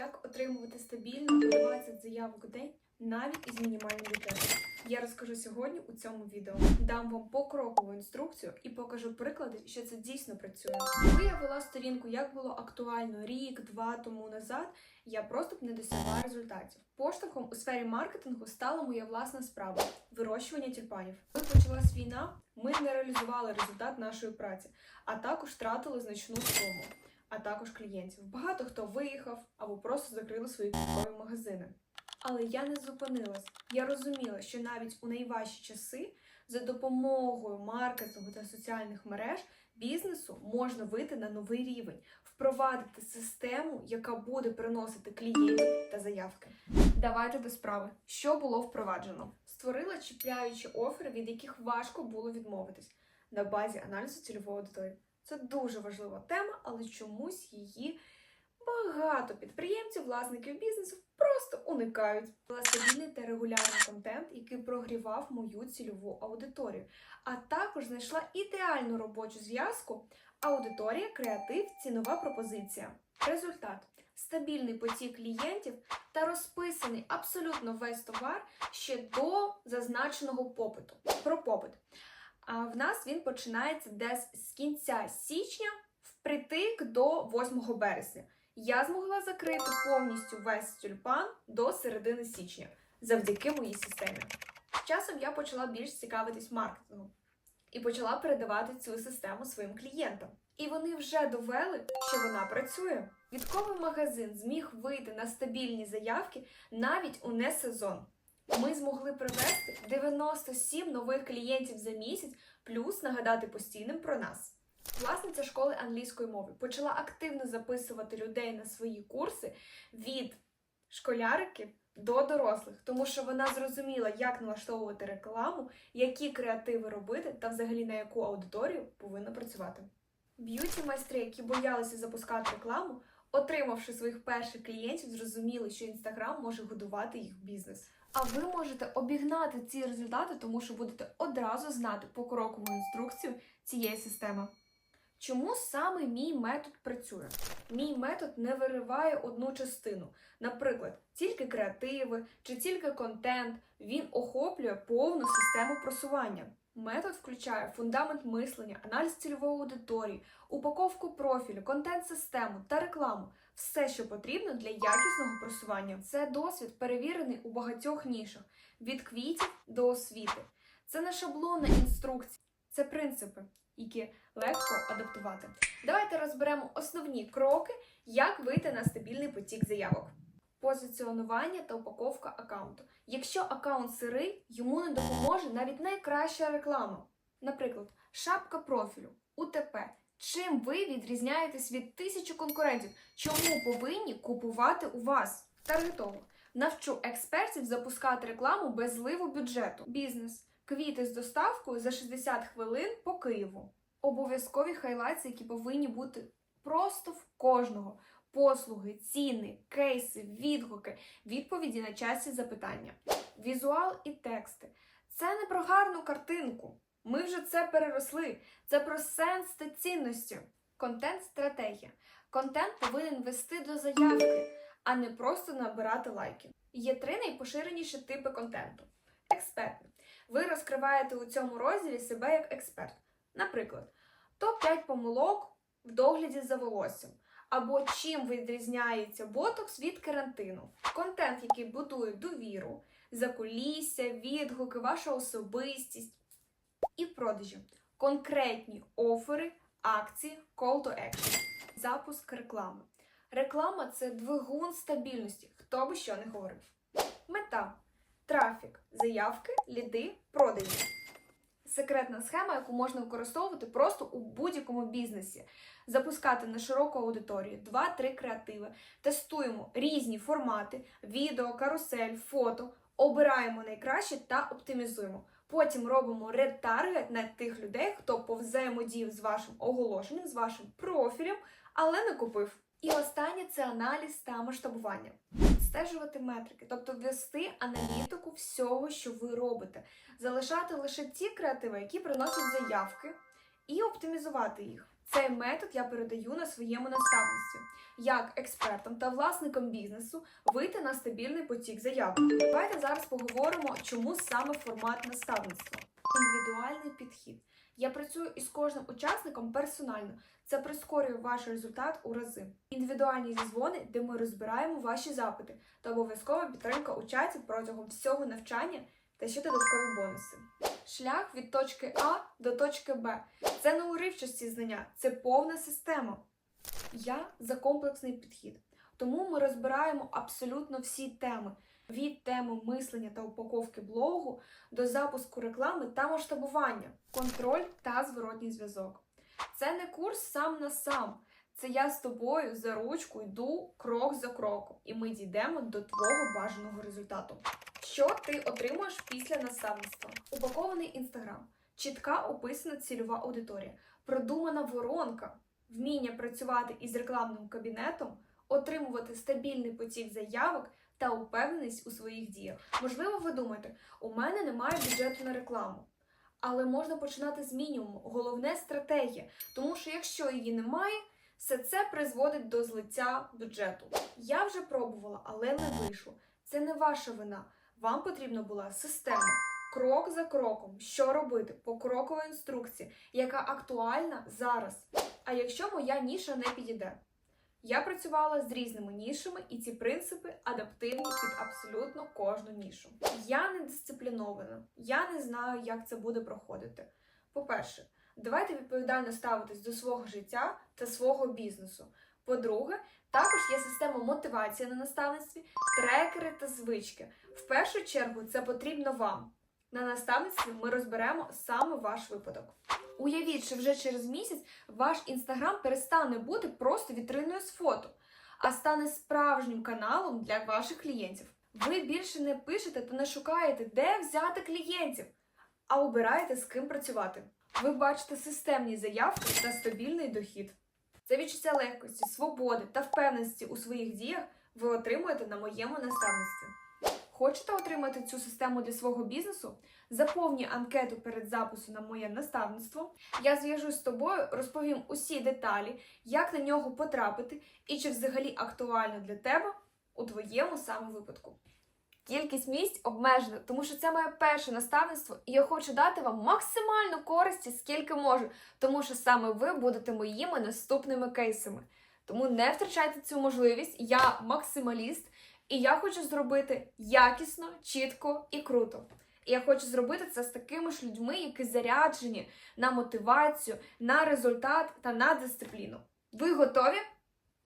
Як отримувати стабільно 20 заявок у день навіть із мінімальним бюджетом? Я розкажу сьогодні у цьому відео. Дам вам покрокову інструкцію і покажу приклади, що це дійсно працює. Коли я вела сторінку, як було актуально рік-два тому назад, я просто б не досягла результатів. Поштовхом у сфері маркетингу стала моя власна справа вирощування тюльпанів. Коли почалась війна, ми не реалізували результат нашої праці, а також втратили значну суму, а також клієнтів. Багато хто виїхав або просто закрили свої квіткові магазини. Але я не зупинилась. Я розуміла, що навіть у найважчі часи за допомогою маркетингу та соціальних мереж бізнесу можна вийти на новий рівень, впровадити систему, яка буде приносити клієнтів та заявки. Давайте до справи. Що було впроваджено? Створила чіпляючі офери, від яких важко було відмовитись на базі аналізу цільової аудиторії. Це дуже важлива тема, але чомусь її багато підприємців, власників бізнесу просто уникають. Стабільний та регулярний контент, який прогрівав мою цільову аудиторію, а також знайшла ідеальну робочу зв'язку аудиторія, креатив, цінова пропозиція. Результат стабільний потік клієнтів та розписаний абсолютно весь товар ще до зазначеного попиту. Про попит. А в нас він починається десь з кінця січня впритик до 8 березня. Я змогла закрити повністю весь тюльпан до середини січня завдяки моїй системі. З часом я почала більш цікавитись маркетингом і почала передавати цю систему своїм клієнтам. І вони вже довели, що вона працює. Квітковий магазин зміг вийти на стабільні заявки навіть у несезон. Ми змогли привести 97 нових клієнтів за місяць, плюс нагадати постійним про нас. Власниця школи англійської мови почала активно записувати людей на свої курси від школяриків до дорослих, тому що вона зрозуміла, як налаштовувати рекламу, які креативи робити та взагалі на яку аудиторію повинна працювати. Б'юті майстри, які боялися запускати рекламу, отримавши своїх перших клієнтів, зрозуміли, що інстаграм може годувати їх бізнес. А ви можете обігнати ці результати, тому що будете одразу знати покрокову інструкцію цієї системи. Чому саме мій метод працює? Мій метод не вириває одну частину. Наприклад, тільки креативи чи тільки контент, він охоплює повну систему просування. Метод включає фундамент мислення, аналіз цільової аудиторії, упаковку профілю, контент-систему та рекламу. Все, що потрібно для якісного просування. Це досвід перевірений у багатьох нішах від квітів до освіти. Це не шаблонна інструкція, це принципи, які легко адаптувати. Давайте розберемо основні кроки, як вийти на стабільний потік заявок. Позиціонування та упаковка аккаунту. Якщо аккаунт сирий, йому не допоможе навіть найкраща реклама. Наприклад, шапка профілю, УТП. Чим ви відрізняєтесь від тисячі конкурентів? Чому повинні купувати у вас? Таргетолог. Навчу експертів запускати рекламу без зливу бюджету. Бізнес. Квіти з доставкою за 60 хвилин по Києву. Обов'язкові хайлайти, які повинні бути просто в кожного. Послуги, ціни, кейси, відгуки, відповіді на часті запитання. Візуал і тексти. Це не про гарну картинку. Ми вже це переросли. Це про сенс та цінності. Контент-стратегія. Контент повинен вести до заявки, а не просто набирати лайки. Є три найпоширеніші типи контенту. Експертний. Ви розкриваєте у цьому розділі себе як експерт. Наприклад, топ-5 помилок в догляді за волоссям. Або чим відрізняється ботокс від карантину. Контент, який будує довіру, закулісся, відгуки, ваша особистість і продажі. Конкретні офери, акції, call to action. Запуск реклами. Реклама це двигун стабільності, хто би що не говорив. Мета трафік, заявки, ліди, продажі. Секретна схема, яку можна використовувати просто у будь-якому бізнесі. Запускати на широку аудиторію 2-3 креативи, тестуємо різні формати, відео, карусель, фото, обираємо найкраще та оптимізуємо. Потім робимо ретаргет на тих людей, хто повзаємодіяв з вашим оголошенням, з вашим профілем, але не купив. І останнє це аналіз та масштабування. Стежувати метрики, тобто вести аналітику всього, що ви робите, залишати лише ті креативи, які приносять заявки, і оптимізувати їх. Цей метод я передаю на своєму наставництві, як експертам та власникам бізнесу вийти на стабільний потік заявок. Давайте зараз поговоримо, чому саме формат наставництва. Індивідуальний підхід. Я працюю із кожним учасником персонально. Це прискорює ваш результат у рази. Індивідуальні зізвони, де ми розбираємо ваші запити, та обов'язкова підтримка у протягом всього навчання та ще додаткові бонуси. Шлях від точки А до точки Б. Це не уривчасті знання, це повна система. Я за комплексний підхід. Тому ми розбираємо абсолютно всі теми. Від теми мислення та упаковки блогу до запуску реклами та масштабування, контроль та зворотній зв'язок. Це не курс сам на сам. Це я з тобою за ручку йду крок за кроком, і ми дійдемо до твого бажаного результату. Що ти отримуєш після наставництва? Упакований інстаграм, чітка описана цільова аудиторія, продумана воронка, вміння працювати із рекламним кабінетом, отримувати стабільний потік заявок та упевненість у своїх діях. Можливо, ви думаєте, у мене немає бюджету на рекламу. Але можна починати з мінімуму. Головне стратегія. Тому що якщо її немає, все це призводить до злиття бюджету. Я вже пробувала, але не вийшло. Це не ваша вина. Вам потрібна була система. Крок за кроком, що робити, покрокова інструкція, яка актуальна зараз. А якщо моя ніша не підійде? Я працювала з різними нішами, і ці принципи адаптивні під абсолютно кожну нішу. Я не дисциплінована, я не знаю, як це буде проходити. По-перше, давайте відповідально ставитись до свого життя та свого бізнесу. По-друге, також є система мотивації на наставництві, трекери та звички. В першу чергу це потрібно вам. На наставництві ми розберемо саме ваш випадок. Уявіть, що вже через місяць ваш інстаграм перестане бути просто вітриною з фото, а стане справжнім каналом для ваших клієнтів. Ви більше не пишете та не шукаєте, де взяти клієнтів, а обираєте з ким працювати. Ви бачите системні заявки та стабільний дохід. Це відчуття легкості, свободи та впевненості у своїх діях ви отримуєте на моєму наставництві. Хочете отримати цю систему для свого бізнесу? Заповнюй анкету перед записом на моє наставництво. Я зв'яжусь з тобою, розповім усі деталі, як на нього потрапити і чи взагалі актуально для тебе у твоєму саме випадку. Кількість місць обмежена, тому що це моє перше наставництво, і я хочу дати вам максимальну користі, скільки можу, тому що саме ви будете моїми наступними кейсами. Тому не втрачайте цю можливість. Я максималіст, і я хочу зробити якісно, чітко і круто. І я хочу зробити це з такими ж людьми, які заряджені на мотивацію, на результат та на дисципліну. Ви готові?